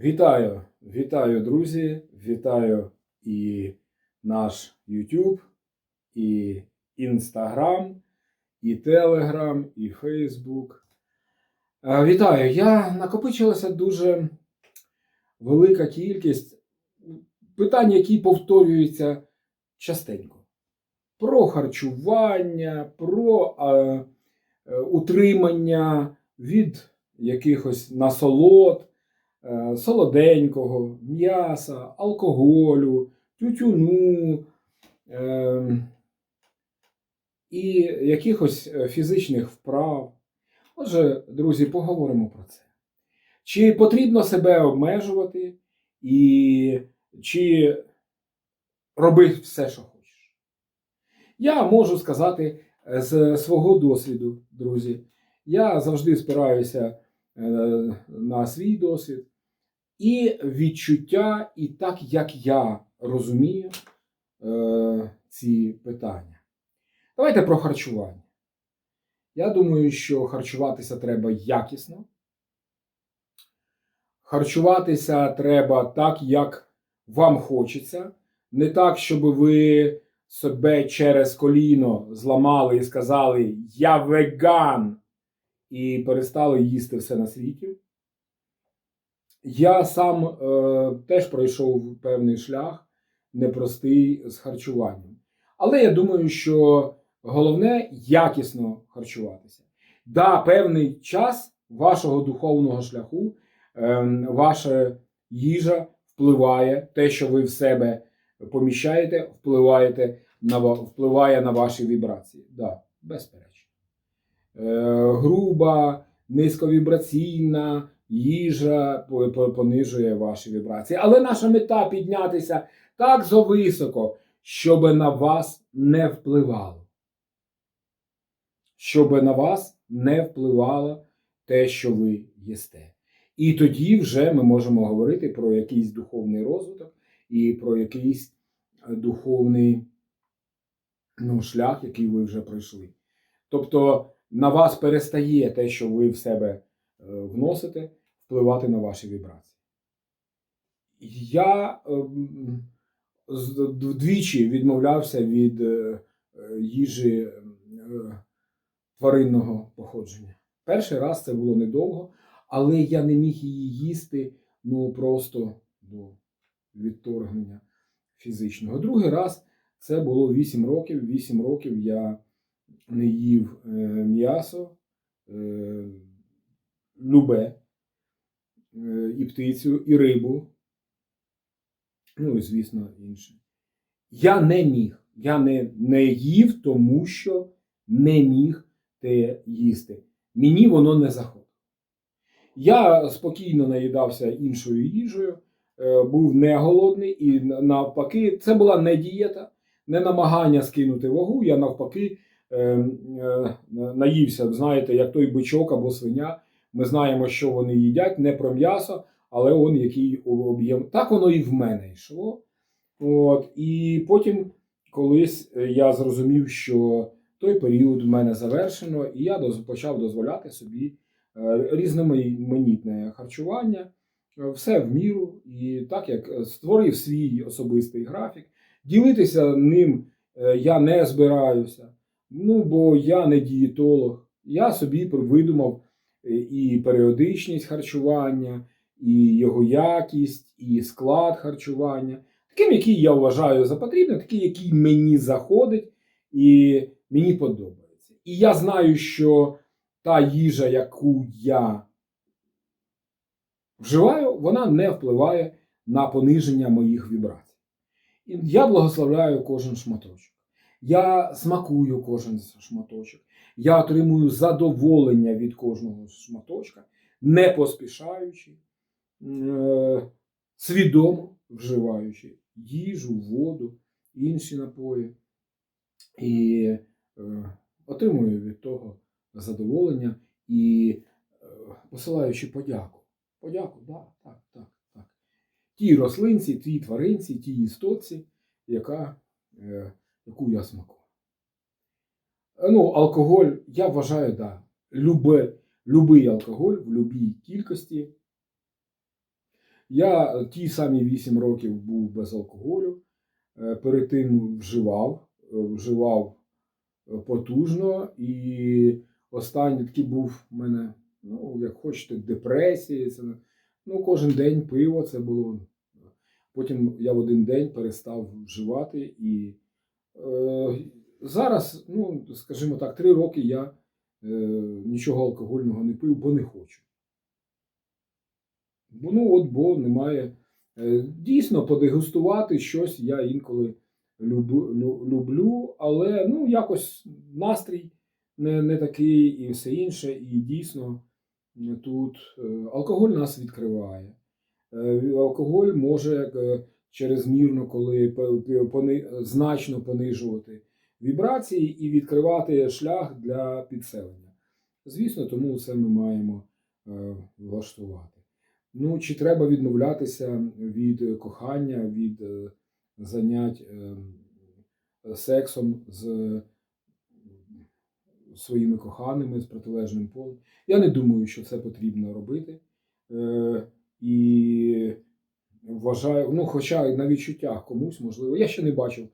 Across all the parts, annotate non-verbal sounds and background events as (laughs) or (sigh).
Вітаю, вітаю, друзі! Вітаю і наш YouTube, і Instagram, і Telegram, і Facebook. Е, Вітаю! Я накопичилася дуже велика кількість питань, які повторюються частенько. Про харчування, про е, е, утримання від якихось насолод солоденького, м'яса, алкоголю, тютюну е, і якихось е, фізичних вправ. Отже, друзі, поговоримо про це. Чи потрібно себе обмежувати, і чи роби все, що хочеш? Я можу сказати е, з свого досвіду, друзі. Я завжди спираюся е, на свій досвід і відчуття, і так, як я розумію е, ці питання. Давайте про харчування. Я думаю, що харчуватися треба якісно. Харчуватися треба так, як вам хочеться. Не так, щоб ви себе через коліно зламали і сказали Я веган і перестали їсти все на світі. Я сам е, теж пройшов певний шлях непростий з харчуванням. Але я думаю, що головне якісно харчуватися. Да, певний час вашого духовного шляху, е, ваша їжа впливає, те, що ви в себе поміщаєте, впливаєте на, впливає на ваші вібрації. Да, безперечно. Е, груба, низьковібраційна їжа по- по- понижує ваші вібрації. Але наша мета піднятися так зависоко, щоб на вас не впливало. Щоб на вас не впливало те, що ви їсте. І тоді вже ми можемо говорити про якийсь духовний розвиток і про якийсь е, духовний ну, шлях, який ви вже пройшли. Тобто на вас перестає те, що ви в себе е, вносите, впливати на ваші вібрації. Я ем, вдвічі відмовлявся від е, їжі е, тваринного походження. Перший раз це було недовго, але я не міг її їсти ну просто до відторгнення фізичного. Другий раз це було 8 років. 8 років я не їв м'ясо, любе, е, і птицю, і рибу. Ну і, звісно, інше. Я не міг. Я не, не їв, тому що не міг те їсти. Мені воно не заходило. Я спокійно наїдався іншою їжею, е, був не голодний, і навпаки, це була не дієта, не намагання скинути вагу. Я навпаки е, е, наївся, знаєте, як той бичок або свиня. Ми знаємо, що вони їдять, не про м'ясо, але он який об'єм. Так воно і в мене йшло. От, і потім колись е, я зрозумів, що той період в мене завершено, і я почав дозволяти собі е, різноманітне харчування, е, все в міру, і так як створив свій особистий графік, ділитися ним я не збираюся. Ну, бо я не дієтолог. Я собі видумав і періодичність харчування, і його якість, і склад харчування, таким, який я вважаю за потрібне, такий, який мені заходить і мені подобається. І я знаю, що та їжа, яку я вживаю, вона не впливає на пониження моїх вібрацій. І я благословляю кожен шматочок. Я смакую кожен шматочок. Я отримую задоволення від кожного шматочка, не поспішаючи, е, свідомо вживаючи їжу, воду, інші напої. І е, отримую від того задоволення і е, посилаючи подяку. Подяку, да, так, так, так. Тій рослинці, тій тваринці, тій істотці, яка, яку я смакую. Е, Ну, алкоголь, я вважаю, да. Любе, любий алкоголь в будь-якій кількості Я ті самі 8 років був без алкоголю, е, перед тим вживав, е, вживав потужно, і останній такий був в мене, ну, як хочете, депресії. Це, ну, кожен день пиво це було. Потім я в один день перестав вживати і зараз, ну, скажімо так, три роки я е, нічого алкогольного не пив, бо не хочу. Бо, ну, от, бо немає. Е, Дійсно, подегустувати щось я інколи люблю, лю- люблю але ну, якось настрій не, не такий і все інше. І дійсно тут е, алкоголь нас відкриває. Е, Алкоголь може е, чрезмірно, коли значно понижувати вібрації і відкривати шлях для підселення. Звісно, тому це ми маємо е, влаштувати. Ну, чи треба відмовлятися від кохання, від е, занять е, сексом з своїми коханими, з протилежним полем? Я не думаю, що це потрібно робити. Е, І вважаю, ну, хоча на відчуттях комусь можливо. Я ще не бачив.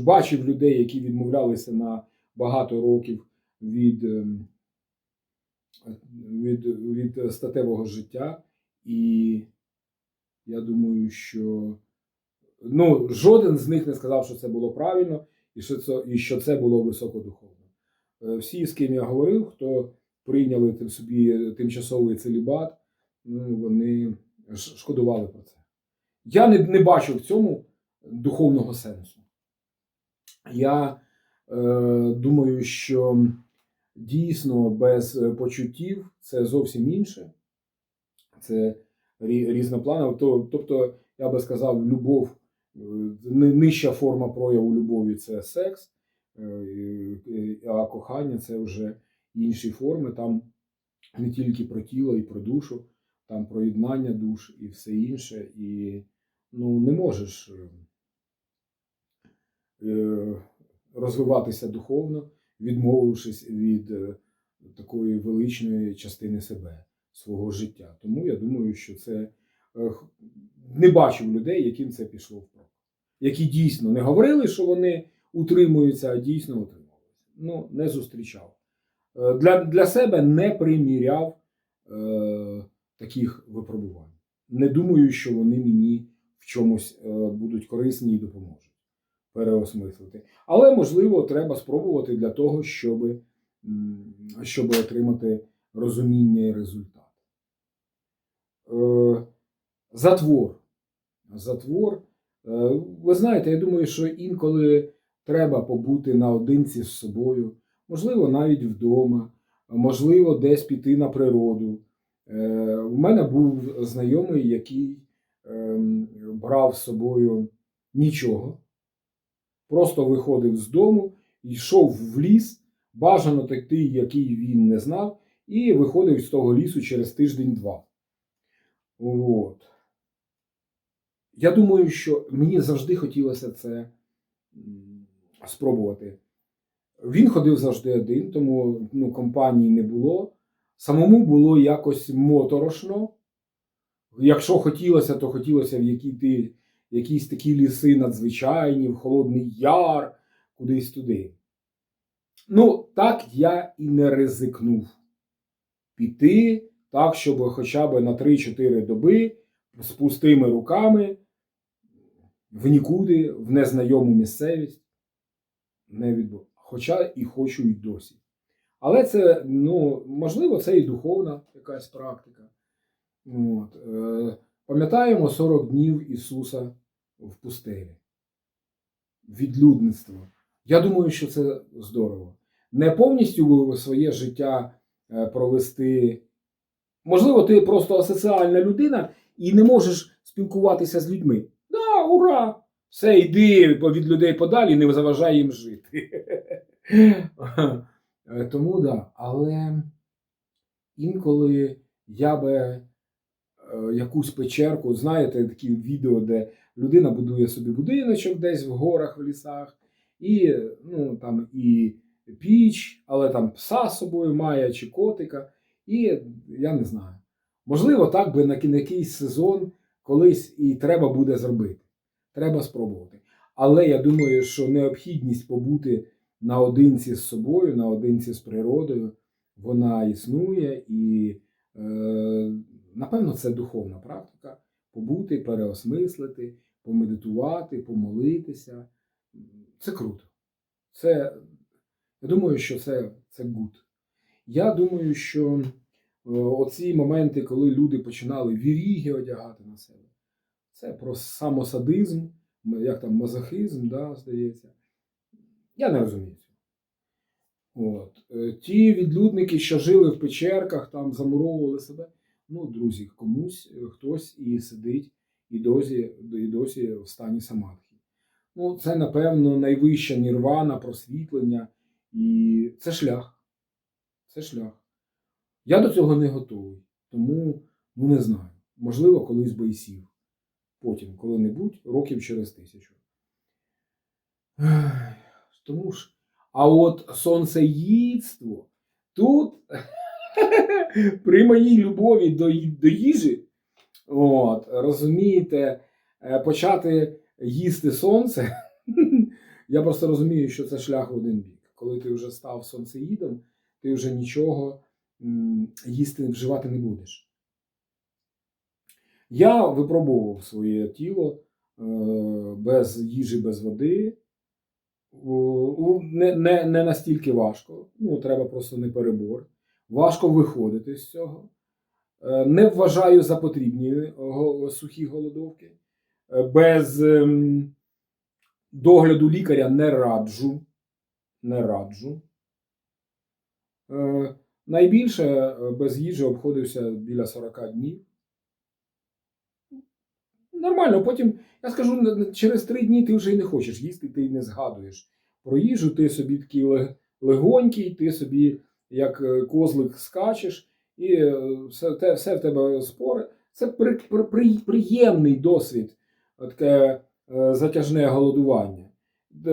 Бачив людей, які відмовлялися на багато років від, ем, від, від статевого життя. І я думаю, що ну, жоден з них не сказав, що це було правильно і що це, і що це було високодуховно. Е, Всі, з ким я говорив, хто прийняли тим собі тимчасовий целібат, ну, вони шкодували про це. Я не, не бачу в цьому духовного сенсу. Я е, думаю, що дійсно без почуттів це зовсім інше. Це рі- різнопланово. То- Тобто, я би сказав, любов, е, нижча форма прояву любові це секс, е, а кохання це вже інші форми. Там не тільки про тіло і про душу, там про єднання душ і все інше. І ну, не можеш е, розвиватися духовно, відмовившись від е, такої величної частини себе, свого життя. Тому я думаю, що це е, не бачив людей, яким це пішло впрок. Які дійсно не говорили, що вони утримуються, а дійсно утримувалися. Ну, не зустрічав. Для, для себе не приміряв е, таких випробувань. Не думаю, що вони мені в чомусь е, будуть корисні і допоможуть переосмислити. Але, можливо, треба спробувати для того, щоб, щоб отримати розуміння і результат. Е, Затвор. Затвор. Е, Ви знаєте, я думаю, що інколи треба побути наодинці з собою, можливо, навіть вдома, можливо, десь піти на природу. У мене був знайомий, який ем, брав з собою нічого, просто виходив з дому, йшов в ліс, бажано такий, який він не знав, і виходив з того лісу через тиждень-два. От. Я думаю, що мені завжди хотілося це спробувати. Він ходив завжди один, тому ну, компанії не було. Самому було якось моторошно. Якщо хотілося, то хотілося в які ти, якісь такі ліси надзвичайні, в Холодний Яр, кудись туди. Ну, так я і не ризикнув піти так, щоб хоча б на 3-4 доби з пустими руками в нікуди, в незнайому місцевість не відбув. Хоча і хочу й досі. Але це, ну, можливо, це і духовна якась практика. От. Е, пам'ятаємо 40 днів Ісуса в пустелі. Відлюдництво. Я думаю, що це здорово. Не повністю своє життя е, провести. Можливо, ти просто асоціальна людина і не можеш спілкуватися з людьми. Да, ура! Все, йди від людей подалі, не заважай їм жити. (laughs) Е, Тому да. Але інколи я би якусь печерку, знаєте, такі відео, де людина будує собі будиночок десь в горах, в лісах, і ну, там і піч, але там пса з собою має чи котика. І я не знаю. Можливо, так би на якийсь сезон колись і треба буде зробити. Треба спробувати. Але я думаю, що необхідність побути наодинці з собою, наодинці з природою, вона існує, і, е, напевно, це духовна практика. Побути, переосмислити, помедитувати, помолитися. Це круто. Це, я думаю, що це, це гуд. Я думаю, що е, оці моменти, коли люди починали віріги одягати на себе, це про самосадизм, як там мазохизм, да, здається. Я не розумію цього. От. Е, Ті відлюдники, що жили в печерках, там замуровували себе. Ну, друзі, комусь е, хтось і сидить і досі, і досі в стані самадхи. Ну, це, напевно, найвища нірвана, просвітлення, і це шлях. Це шлях. Я до цього не готовий, тому ну не знаю. Можливо, колись би і сів. Потім, коли-небудь, років через тисячу. Тому ж. А от сонцеїдство тут (laughs) при моїй любові до, до їжі, от, розумієте, е, почати їсти сонце. (laughs) Я просто розумію, що це шлях в один бік. Коли ти вже став сонцеїдом, ти вже нічого їсти, вживати не будеш. Я випробовував своє тіло е, без їжі, без води. Не, не, не настільки важко. Ну, треба просто не перебор. Важко виходити з цього. Е, Не вважаю за потрібні сухі голодовки. Е, Без ем, догляду лікаря не раджу. Не раджу. Е, Найбільше е, без їжі обходився біля 40 днів. Нормально, потім, я скажу, через 3 дні ти вже й не хочеш їсти, ти й не згадуєш про їжу, ти собі такий легонький, ти собі як е, козлик скачеш, і е, все, те, все в тебе спори. Це при, при, при- приємний досвід, е, таке затяжне голодування.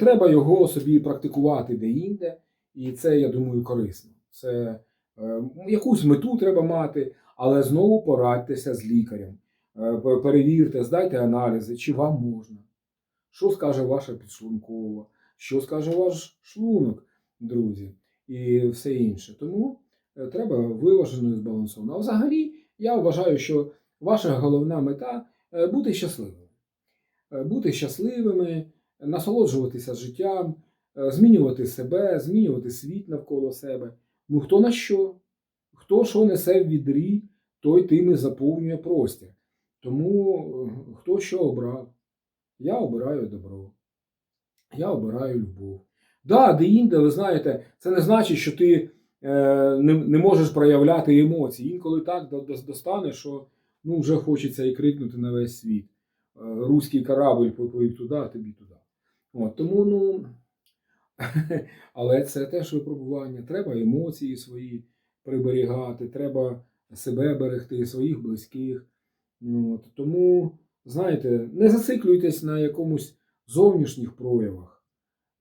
Треба його собі практикувати де-інде, і це, я думаю, корисно. Це е, якусь мету треба мати, але знову порадьтеся з лікарем. Е, Перевірте, здайте аналізи, чи вам можна. Що скаже ваша підшлункова, що скаже ваш шлунок, друзі, і все інше. Тому е, треба виважено і збалансовано. А взагалі, я вважаю, що ваша головна мета е, бути щасливими. Е, Бути щасливими, насолоджуватися життям, змінювати себе, змінювати світ навколо себе. Ну хто на що? Хто що несе в відрі, той тим і заповнює простір. Тому хто що обрав? Я обираю добро. Я обираю любов. Да, де-інде, ви знаєте, це не значить, що ти е, не, не можеш проявляти емоції. Інколи так до- до- достане, що ну, вже хочеться і крикнути на весь світ. Е, Руський корабль поплив туди, а тобі туди. От, тому, ну, (laughs) але це теж випробування. Треба емоції свої приберігати, треба себе берегти, своїх близьких. От, тому, знаєте, не зациклюйтесь на якомусь зовнішніх проявах.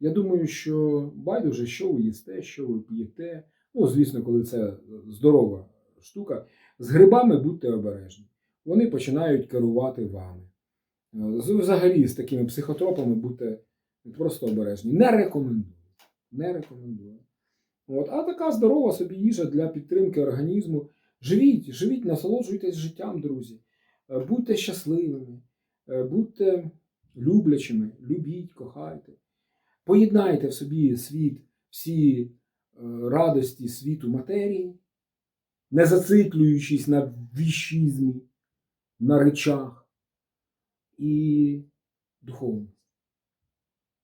Я думаю, що байдуже, що ви їсте, що ви п'єте. Ну, звісно, коли це здорова штука. З грибами будьте обережні. Вони починають керувати вами. Е, Взагалі, з такими психотропами будьте просто обережні. Не рекомендую. Не рекомендую. От, а така здорова собі їжа для підтримки організму. Живіть, живіть, насолоджуйтесь життям, друзі. Е, Будьте щасливими, е, будьте люблячими, любіть, кохайте. Поєднайте в собі світ, всі е, радості світу матерії, не зациклюючись на віщизмі, на речах і духовність.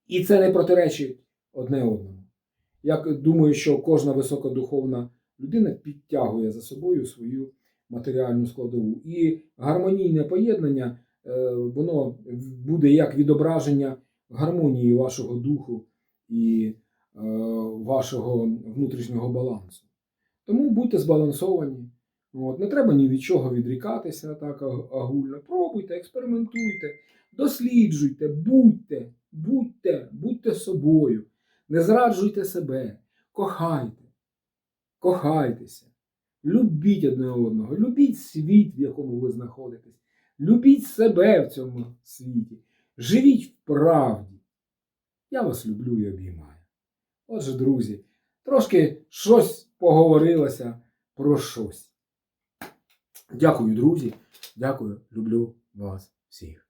І це не протиречить одне одному. Я думаю, що кожна високодуховна людина підтягує за собою свою матеріальну складову. І гармонійне поєднання, е, воно буде як відображення гармонії вашого духу і е, вашого внутрішнього балансу. Тому будьте збалансовані. От, не треба ні від чого відрікатися так аг- агульно. Пробуйте, експериментуйте, досліджуйте, будьте, будьте, будьте собою, не зраджуйте себе, кохайте, кохайтеся, любіть одне одного, любіть світ, в якому ви знаходитесь. Любіть себе в цьому світі. Живіть в правді. Я вас люблю і обіймаю. Отже, друзі, трошки щось поговорилося про щось. Дякую, друзі. Дякую, люблю вас всіх.